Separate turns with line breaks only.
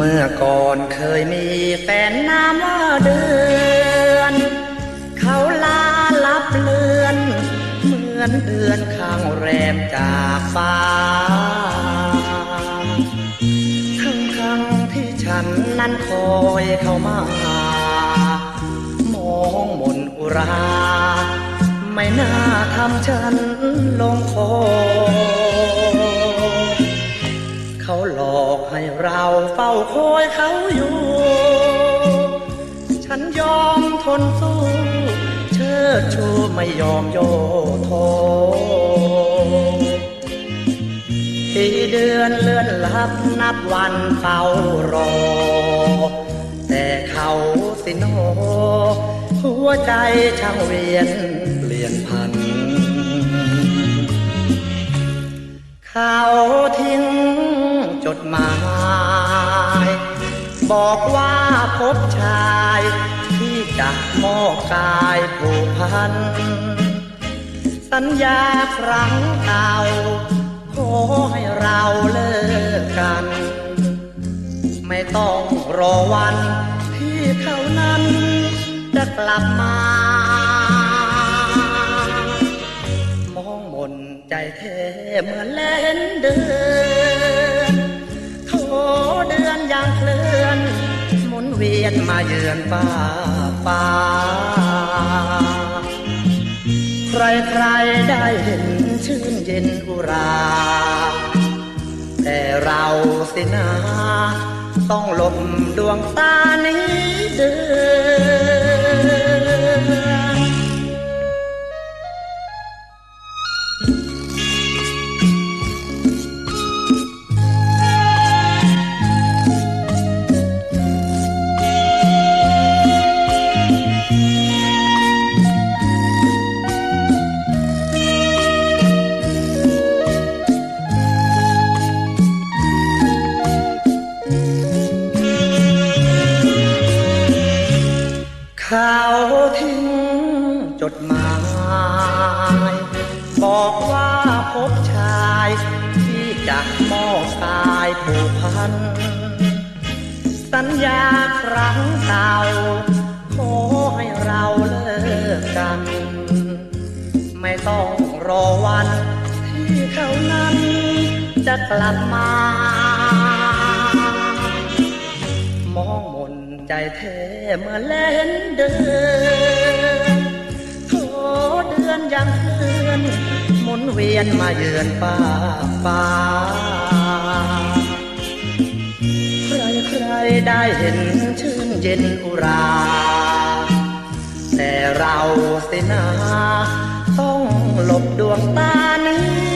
มื่อก่อนเคยมีแฟนนามว่าเดือน เขาลาลับเลือน เหมือนเดือนข้างแรมจากฟ้า ทั้งทั้งที่ฉันนั้นคอยเข้ามา มองมนอุรา ไม่น่าทำฉันลงคอ หลอกให้เราเฝ้าคอยเขาอยู่ ฉันยอมทนสู้ เชิดชูไม่ยอมโยโทที่เดือนเลื่อนลับนับวันเฝ้ารอ แต่เขาสิโนหัวใจช่างเวียนเปลี่ยนพัน เขาทิ้ง จดหมาย บอกว่าพบชาย ที่จะมอบกายผูกพัน สัญญาครั้งเก่าขอให้เราเลิกกัน ไม่ต้องรอวันที่เขานั้น จะกลับมามองมนใจแท้เหมือนเล่นเดือน อนเคลื่อนหมุนเวียนมาเยือนฟ้าฟ้าใครใครๆได้เห็นชื่นเย็นอุรา แต่เราสินะต้องหลบดวงตานี้เดือน ดหมาย บอกว่าพบชาย ที่จะมอบกายผูกพัน สัญญาครั้งเก่าขอให้เราเลิกกัน ไม่ต้องรอวัน ที่เขานั้นจะกลับมา มองมนใจแท้เมื่อเล่นเดิน เวียนมาเยือนป่าป่าใครใครได้เห็นชื่นเย็นอุรา แต่เราสินะต้องหลบดวงตานี้